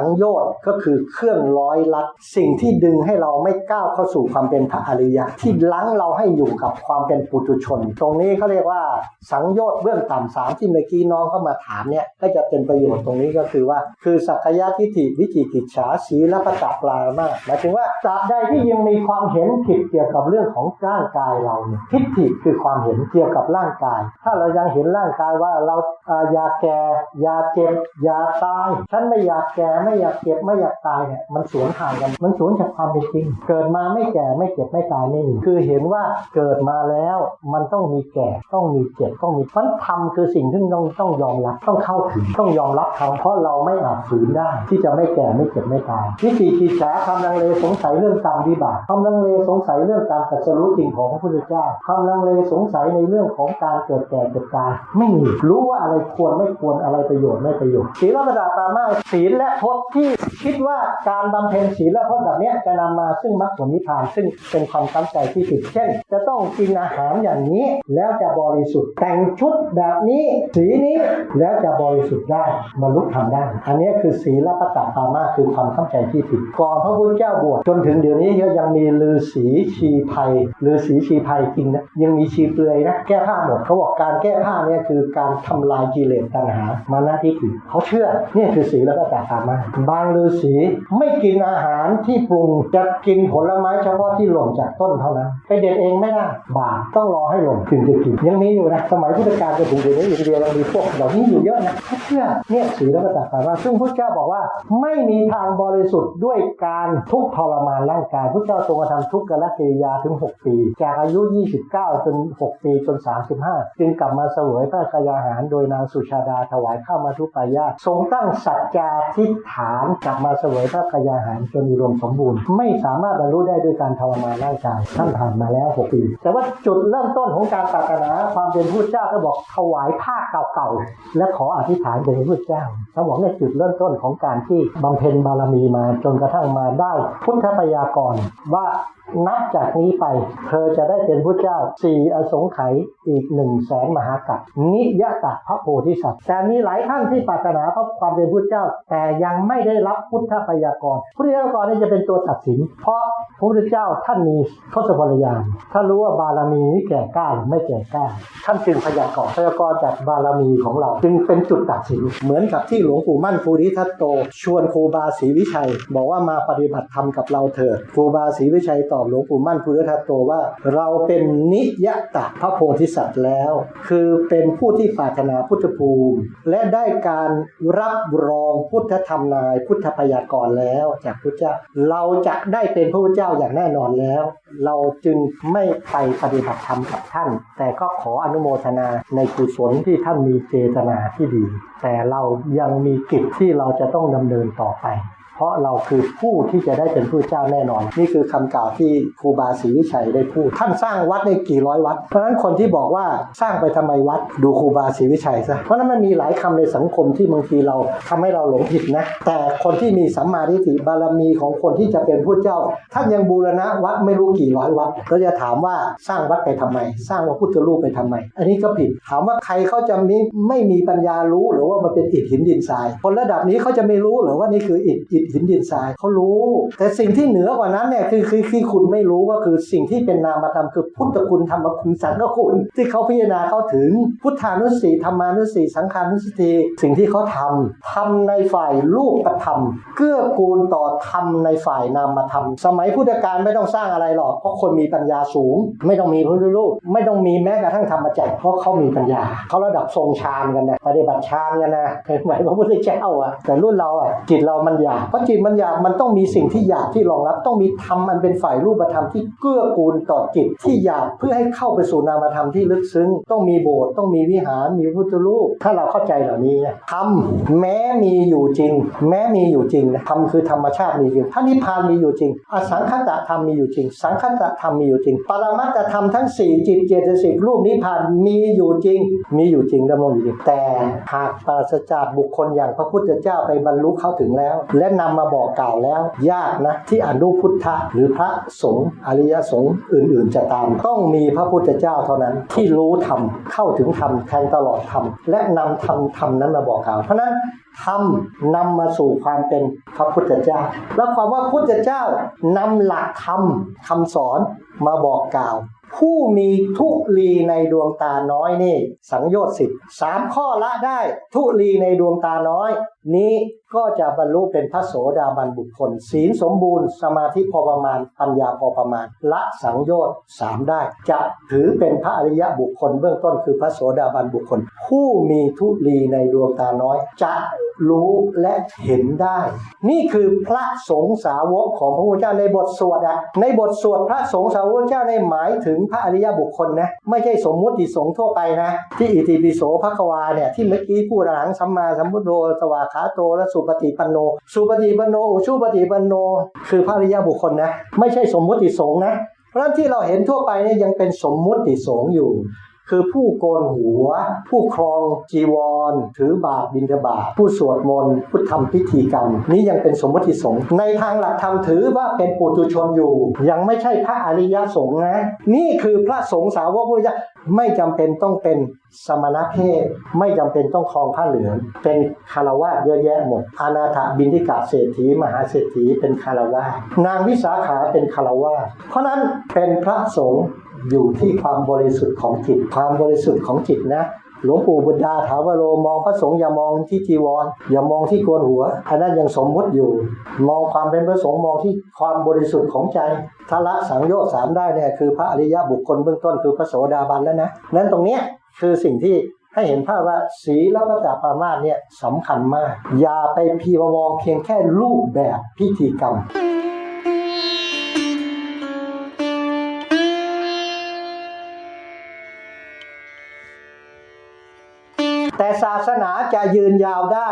สังโยชน์ก็คือเครื่องร้อยลัด สิ่งที่ดึงให้เราไม่ก้าวเข้าสู่ความเป็นพระอริยะ ที่ลังเราให้อยู่กับความเป็นปุถุชน ตรงนี้เขาเรียกว่าสังโยชน์เบื้องต่ำสามที่เมื่อกี้น้องเข้ามาถามเนี่ยก็จะเป็นประโยชน์ตรงนี้ก็คือว่า คือสักยะทิฏฐิวิจิกิจฉาสีและประจักษ์ปลามาหมายถึงว่าตราบใดที่ยังมีความเห็นผิดเกี่ยวกับเรื่องของร่างกายเราเนี่ยทิฏฐิคือความเห็นเกี่ยวกับร่างกาย ถ้าเรายังเห็นร่างกายว่าเราอ่าอยากแก่อยากเจ็บอยากตายฉันไม่อยากแก่ไไม่อยากเจ็บไม่อยากตายเนี่ยมันสวนทางกัน มันสวนจากความเป็นจริง เกิดมาไม่แก่ไม่เจ็บไม่ตายไม่มีคือเห็นว่าเกิดมาแล้วมันต้องมีแก่ต้องมีเจ็บต้องมีมันธรรมคือสิ่งที่ต้องต้องยอมรับต้องเข้าถึงต้องยอมรับเขาเพราะเราไม่อาจฝืนได้ ที่จะไม่แก่ไม่เจ็บไม่ตายวิธีกิจฉาคำลังเลสงสัยเรื่องกรรมวิบากคำลังเลสงสัยเรื่องการตรัสรู้จริงของพระพุทธเจ้าคำลังเลสงสัยในเรื่องของการเกิดแก่เจ็บตายไม่มีรู้ว่าอะไรควรไม่ควรอะไรประโยชน์ไม่ประโยชน์ศีลระดาตามาศีลและพจน์ที่คิดว่าการบำเพ็ญศีลและพจน์แบบนี้จะนำมาซึ่งมรรคผลนิพพาน ซึ่งเป็นความตั้งใจที่ผิดเช่น จะต้องกินอาหารอย่างนี้ แล้วจะบริสุทธิ์แต่งชุดแบบนี้สีนี้แล้วจะบริสุทธิ์ได้บรรลุธรรมได้ อันนี้คือศีลประกาศตามาคือความเข้าใจที่ผิดก่อนพระพุทธเจ้าบวชจนถึงเดี๋ยวนี้ยังมีลือศีชีภัยลือศีชีภัยจริงนะยังมีชีเปลือยนะแก้ผ้าหมดเขาบอกการแก้ผ้าเนี่ยคือการทำลายกิเลสตัณหามานะทิฏฐิเขาเชื่อเนี่ยคือศีลประกาศตามาบางลือศีไม่กินอาหารที่ปรุงจะกินผลไม้เฉพาะที่หล่นจากต้นเท่านั้นไปเด็ดเองไม่ได้บาปต้องรอให้หล่นถึงจะกินยังมีอยู่นะสมัยพุทธกาลจนถึงเดี๋ยวนี้อินเดียยังมีพวกเหล่านี้อยู่เยอะนะเชื่อเนี่ยศีลประกาศตามาซึ่งพระเจ้าบอกว่าไม่มีทางบริสุทธิ์ด้วยการทุกทรมานร่างกายพระเจ้าทรงกระทำทุกขละกิริยาถึง 6 ปี จากอายุ 29 จน 6 ปีจน 35 จึงกลับมาเสวยพระกายาหาร โดยนางสุชาดาถวายข้าวมาทุปายาทรงตั้งสัจจาทิฏฐานกลับมาเสวยพระกายาหารจนอุดมสมบูรณ์ ไม่สามารถบรรลุได้ด้วยการทรมานร่างกายท่านผ่านมาแล้ว6ปี แต่ว่าจุดเริ่มต้นของการปรารถนาความเป็นผู้เจ้าก็บอกถวายผ้าเก่าๆและขออธิษฐานเป็นพุทธเจ้าเขาบอกเนี่ยจุดเริ่มต้นของการที่บำเพ็ญบารมีมาจนกระทั่งมาได้พุทธพยากรว่า นับจากนี้ไป เธอจะได้เป็นพระเจ้าสี่อสงไขยอีกหนึ่งแสนมหากัปนิยตะพระโพธิสัตว์ แต่มีหลายท่านที่ปรารถนาพระความเป็นพระเจ้า แต่ยังไม่ได้รับพุทธพยากรพุทธพยากรนี่จะเป็นตัวตัดสิน เพราะพระพุทธเจ้าท่านมีทศพลยานท่านรู้ว่าบารมีนี้แก่กล้าหรือไม่แก่กล้าท่านจึงพยากรณ์พยากรณ์จากบารมีของเรา จึงเป็นจุดตัดสินเหมือนกับที่หลวงปู่มั่นภูริทัตโต ชวนครูบาศรีวิชัย บอกว่ามาปฏิบัติธรรมกับเราเถิดครูบาศรีวิชัยตอบหลวงปู่มั่นภูริทัตโตว่า เราเป็นนิยตะพระโพธิสัตว์แล้ว คือเป็นผู้ที่ปรารถนาพุทธภูมิ และได้การรับรองพุทธธรรมนาย พุทธพยากรแล้วจากพระเจ้า เราจะได้เป็นพระพุทธเจ้าอย่างแน่นอนแล้ว เราจึงไม่ไปปฏิบัติธรรมกับท่าน แต่ก็ขออนุโมทนาในกุศลที่ท่านมีเจตนาที่ดี แต่เรายังมีกิจที่เราจะต้องดำเนินต่อไป เพราะเราคือผู้ที่จะได้เป็นผู้เจ้าแน่นอน นี่คือคำกล่าวที่ครูบาศรีวิชัยได้พูด ท่านสร้างวัดในกี่ร้อยวัด เพราะฉะนั้นคนที่บอกว่าสร้างไปทำไมวัดดูครูบาศรีวิชัยซะเพราะนั้นมันมีหลายคำในสังคมที่บางทีเราทำให้เราหลงผิดนะแต่คนที่มีสัมมาทิฏฐิบารมีของคนที่จะเป็นผู้เจ้าท่านยังบูรณะวัดไม่รู้กี่ร้อยวัดเราจะถามว่าสร้างวัดไปทำไม สร้างพระพุทธรูปไปทำไม อันนี้ก็ผิดถามว่าใครเขาจะมีไม่มีปัญญารู้หรือว่ามันเป็นอิฐหินดินทราย คนระดับนี้เขาจะไม่รู้หรือว่านี่คืออิฐอิฐหินดินทรายเขารู้ แต่สิ่งที่เหนือกว่านั้นเนี่ยคือคือคือคุณไม่รู้ก็คือสิ่งที่เป็นนามธรรมคือพุทธคุณธรรมคุณสังฆคุณ ที่เขาพิจารณาเข้าถึง พุทธานุสติธรรมานุสติสังขานุสติสิ่งที่เขาทำทำในฝ่ายรูปธรรมเกื้อกูลต่อธรรมในฝ่ายนามธรรมสมัยพุทธกาลไม่ต้องสร้างอะไรหรอกเพราะคนมีปัญญาสูง ไม่ต้องมีพระพุทธรูปไม่ต้องมีแม้กระทั่งธรรมจักรเพราะเขามีปัญญาเขาระดับทรงฌานกันนะปฏิบัติฌานกันนะเคยไหมพระพุทธเจ้าอะแต่รุ่นเราอะจิตเรามันหยาบเพราะจิตมันหยาบมันต้องมีสิ่งที่หยาบที่รองรับ ต้องมีธรรมอันเป็นฝ่ายรูปธรรมที่เกื้อกูลต่อจิตที่หยาบเพื่อให้เข้าไปสู่นามธรรมที่ลึกซึ้ง ต้องมีโบสถ์ต้องมีวิหารมีพุทธรูป ถ้าเราเข้าใจเหล่านี้นะธรรมแม้มีอยู่จริง แม้มีอยู่จริงนะธรรมคือธรรมชาติมีอยู่พระนิพพานมีอยู่จริง อสังคตธรรมมีอยู่จริง สังคตธรรมมีอยู่จริง ปรมัตธรรมทั้งสี่จิตเจตสิกรูปนิพพานมีอยู่จริง มีอยู่จริงดำรงอยู่จริงแต่หากปราศจากบุคคลอย่างพระพุทธเจ้าไปบรรลุเข้าถึงแล้ว และนำมาบอกกล่าวแล้ว ยากนะที่อนุพุทธะหรือพระสงฆ์อริยสงฆ์อื่น ๆ จะตาม ต้องมีพระพุทธเจ้าเท่านั้นที่รู้ธรรมเข้าถึงธรรมแทงตลอดธรรมและนำธรรมธรรมนั้นมาบอกกล่าว เพราะนั้นธรรมนำมาสู่ความเป็นพระพุทธเจ้า แล้วความว่าพุทธเจ้านำหลักธรรมคำสอนมาบอกกล่าวผู้มีทุลีในดวงตาน้อยนี่ สังโยชน์สิบสามข้อละได้ ทุลีในดวงตาน้อยนี้ก็จะบรรลุเป็นพระโสดาบันบุคคล ศีลสมบูรณ์ สมาธิพอประมาณ ปัญญาพอประมาณ ละสังโยชน์สามได้ จะถือเป็นพระอริยะบุคคล เบื้องต้นคือพระโสดาบันบุคคล ผู้มีทุลีในดวงตาน้อย จะรู้และเห็นได้ นี่คือพระสงฆ์สาวกของพระพุทธเจ้าในบทสวดอะในบทสวดพระสงฆ์สาวกเจ้าในหมายถึงพระอริยบุคคลนะไม่ใช่สมมุติสงฆ์ทั่วไปนะ ที่อิติปิโสภควาเนี่ยที่เมื่อกี้พูดอรหังสัมมาสัมพุทโธสวากขาโตและสุปฏิปันโน สุปฏิปันโนอุชุปฏิปันโน คือพระริยบุคคลนะ ไม่ใช่สมมุติสงฆ์นะเพราะนั้นที่เราเห็นทั่วไปนี่ยังเป็นสมมุติสงฆ์อยู่ คือผู้โกนหัว ผู้ครองจีวร ถือบาตรบิณฑบาตผู้สวดมนต์ผู้ทำพิธีกรรม นี้ยังเป็นสมมติสงฆ์ในทางหลักธรรมถือว่าเป็นปุถุชนอยู่ ยังไม่ใช่พระอริยสงฆ์นะ นี่คือพระสงฆ์สาวกพุทธเจ้า ไม่จำเป็นต้องเป็นสมณเพศ ไม่จำเป็นต้องคลองผ้าเหลือง เป็นคารวะเยอะแยะหมดอนาถบินทิกาเศรษฐี มหาเศรษฐีเป็นคารวะนางวิสาขาเป็นคารวะเพราะนั้นเป็นพระสงฆ์อยู่ที่ความบริสุทธิ์ของจิต ความบริสุทธิ์ของจิตนะ หลวงปู่บุตรดาถาวโรมองพระสงฆ์อย่ามองที่จีวร อย่ามองที่โกนหัวอันนั้นยังสมมติอยู่ มองความเป็นพระสงฆ์มองที่ความบริสุทธิ์ของใจถ้าละสังโยชน์สามได้เนี่ยคือพระอริยบุคคลเบื้องต้นคือพระโสดาบันแล้วนะนั้นตรงเนี้ยคือสิ่งที่ให้เห็นภาพว่าศีลและพระจาปามาสเนี่ยสำคัญมาก อย่าไปพีมามองเพียงแค่รูปแบบพิธีกรรม แต่ศาสนาจะยืนยาวได้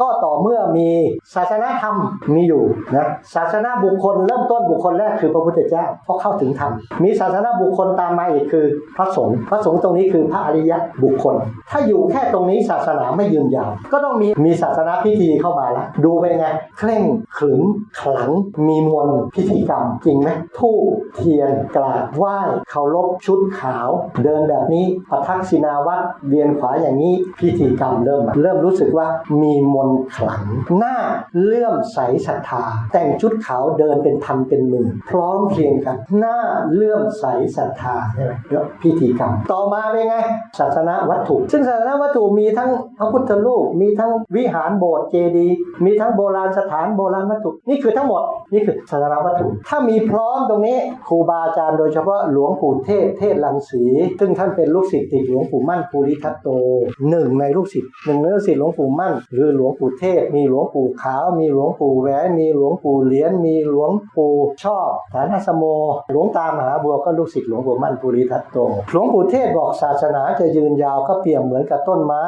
ก็ต่อเมื่อมีศาสนาธรรมมีอยู่นะศาสนาบุคคลเริ่มต้นบุคคลแรกคือพระพุทธเจ้าเพราะเข้าถึงธรรมมีศาสนาบุคคลตามมาอีกคือพระสงฆ์พระสงฆ์ตรงนี้คือพระอริยบุคคล ถ้าอยู่แค่ตรงนี้ศาสนาไม่ยืนยาว ก็ต้องมีมีศาสนาพิธีเข้ามาละดูเป็นไงเคร่งขรึมขลังมีมวลพิธีกรรมจริงไหมทูบเทียนกราบไหว้เคารพชุดขาว เดินแบบนี้ประทักษิณาวัดเวียนขวาอย่างนี้พิธีกรรมเริ่มเริ่มรู้สึกว่ามีมนขลังหน้าเลื่อมใสศรัทธา แต่งชุดขาวเดินเป็นพันเป็นหมื่นพร้อมเพรียงกัน หน้าเลื่อมใสศรัทธาใช่ไหมแล้วพิธีกรรม ต่อมาเป็นไง ศาสนาวัตถุ ซึ่งศาสนาวัตถุมีทั้งพระพุทธรูปมีทั้งวิหารโบสถ์เจดีย์มีทั้งโบราณสถานโบราณวัตถุ นี่คือทั้งหมดนี่คือศาสนาวัตถุ ถ้ามีพร้อมตรงนี้ครูบาอาจารย์โดยเฉพาะหลวงปู่เทศเทศลังสี ซึ่งท่านเป็นลูกศิษย์ติดหลวงปู่มั่นภูริทัตโตหนึ่งในลูกศิษย์หนึ่งในลูกศิษย์หลวงปู่มั่น หรือหลวงปู่เทศ มีหลวงปู่ขาว มีหลวงปู่แหวนมีหลวงปู่เหรียญมีหลวงปู่ชอบฐานะสโม หลวงตามหาบัวก็ลูกศิษย์หลวงปู่มั่นภูริทัตโตหลวงปู่เทศบอกศาสนาจะยืนยาวก็เปรียบเหมือนกับต้นไม้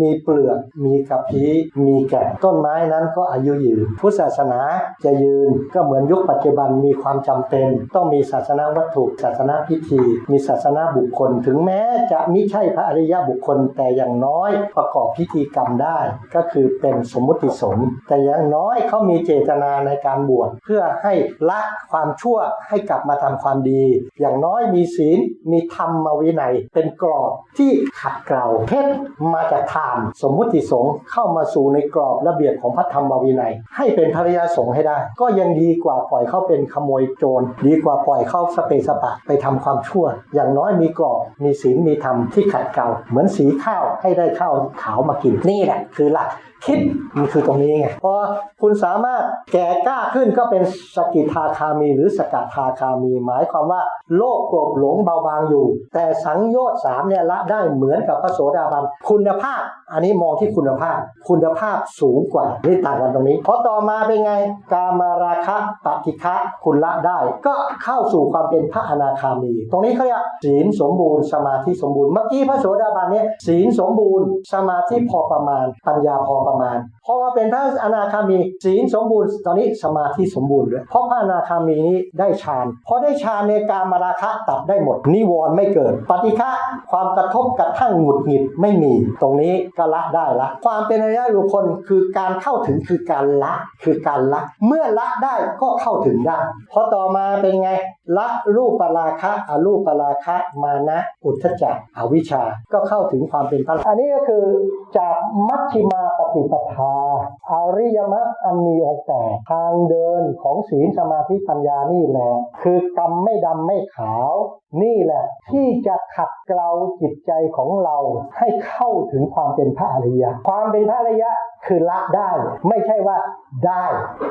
มีเปลือก มีกระพี้มีแก่นต้นไม้นั้นก็อายุยืน พุทธศาสนาจะยืนก็เหมือนยุคปัจจุบันมีความจำเป็น ต้องมีศาสนาวัตถุ ศาสนาพิธี มีศาสนาบุคคล ถึงแม้จะมิใช่พระอริยบุคคลแต่อย่างน้อยประกอบพิธีกรรมได้ ก็คือเป็นสมมุติสงฆ์แต่อย่างน้อยเขามีเจตนาในการบวชเพื่อให้ละความชั่วให้กลับมาทำความดี อย่างน้อยมีศีลมีธรรมวินัย เป็นกรอบที่ขัดเกลาเพชรมาจากทานสมมุติสงฆ์เข้ามาสู่ในกรอบระเบียบของพระธรรมวินัย ให้เป็นภริยาสงฆ์ให้ได้ ก็ยังดีกว่าปล่อยเข้าเป็นขโมยโจรดีกว่าปล่อยเข้าสเปสปะไปทำความชั่ว อย่างน้อยมีกรอบมีศีลมีธรรมที่ขัดเกลาเหมือนสีข้าวให้ได้ข้าวขาวมากินนี่แหละคือหลัก คิดมันคือตรงนี้ไงพอคุณสามารถแก่กล้าขึ้นก็เป็นสกิทาคามี หรือสกัทาคามี หมายความว่าโลกโกรธหลงเบาบางอยู่ แต่สังโยชน์สามเนี่ยละได้เหมือนกับพระโสดาบันคุณภาพ อันนี้มองที่คุณภาพ คุณภาพสูงกว่านี่ต่างกันตรงนี้พอต่อมาเป็นไง กามาราคะปฏิฆะคุณละได้ ก็เข้าสู่ความเป็นพระอนาคามี ตรงนี้เขาเรียกศีลสมบูรณ์สมาธิสมบูรณ์เมื่อกี้พระโสดาบันเนี่ยศีลสมบูรณ์ สมาธิพอประมาณปัญญาพอประมาณ พอมาเป็นพระอนาคามีศีลสมบูรณ์ ตอนนี้สมาธิสมบูรณ์ด้วยเพราะพระอนาคามีนี้ได้ฌานพอได้ฌานในการมาราคะตัดได้หมด นิวรณ์ไม่เกิด ปฏิฆะความกระทบกระทั่งหงุดหงิดไม่มี ตรงนี้ก็ละได้ละ ความเป็นอริยบุคคลคือการเข้าถึงคือการละคือการละ เมื่อละได้ก็เข้าถึงได้พอต่อมาเป็นไง ละรูปปราคะอรูปปราคะมานะอุทธจักอวิชชาก็เข้าถึงความเป็นพระอันนี้ก็คือจากมัชฌิมาปฏิปทาอริยมรรคอันมีองค์แปดทางเดินของศีลสมาธิปัญญานี่แหละ คือกรรมไม่ดำไม่ขาว นี่แหละ ที่จะขัดเกลาจิตใจของเราให้เข้าถึงความเป็นพระอริยะ ความเป็นพระอริยะ คือละได้ ไม่ใช่ว่าได้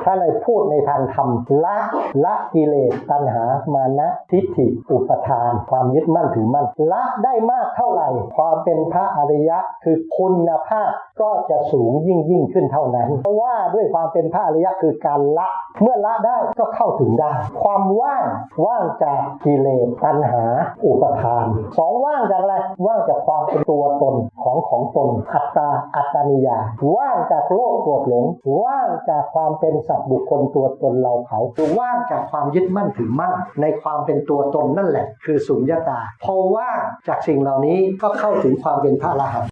ถ้าเลยพูดในทางธรรมละละกิเลสตัณหามานะทิฏฐิอุปทาน ความยึดมั่นถือมั่นละได้มากเท่าไหร่ ความเป็นพระอริยะคือคุณภาพก็จะสูงยิ่งยิ่งขึ้นเท่านั้น เพราะว่าด้วยความเป็นพระอริยะคือการละ เมื่อละได้ก็เข้าถึงได้ ความว่างว่างจากกิเลสตัณหา อุปทานสองว่างจากอะไรว่างจากความเป็นตัวตนของของตนอัตตาอัตตานิยา ว่างจากโลกโกรธหลง ว่างจากความเป็นสัตว์บุคคลตัวตนเราเขาว่างจากความยึดมั่นถือมั่นในความเป็นตัวตนนั่นแหละ คือสุญญตาพอว่างจากสิ่งเหล่านี้ก็เข้าถึงความเป็นพระอรหันต์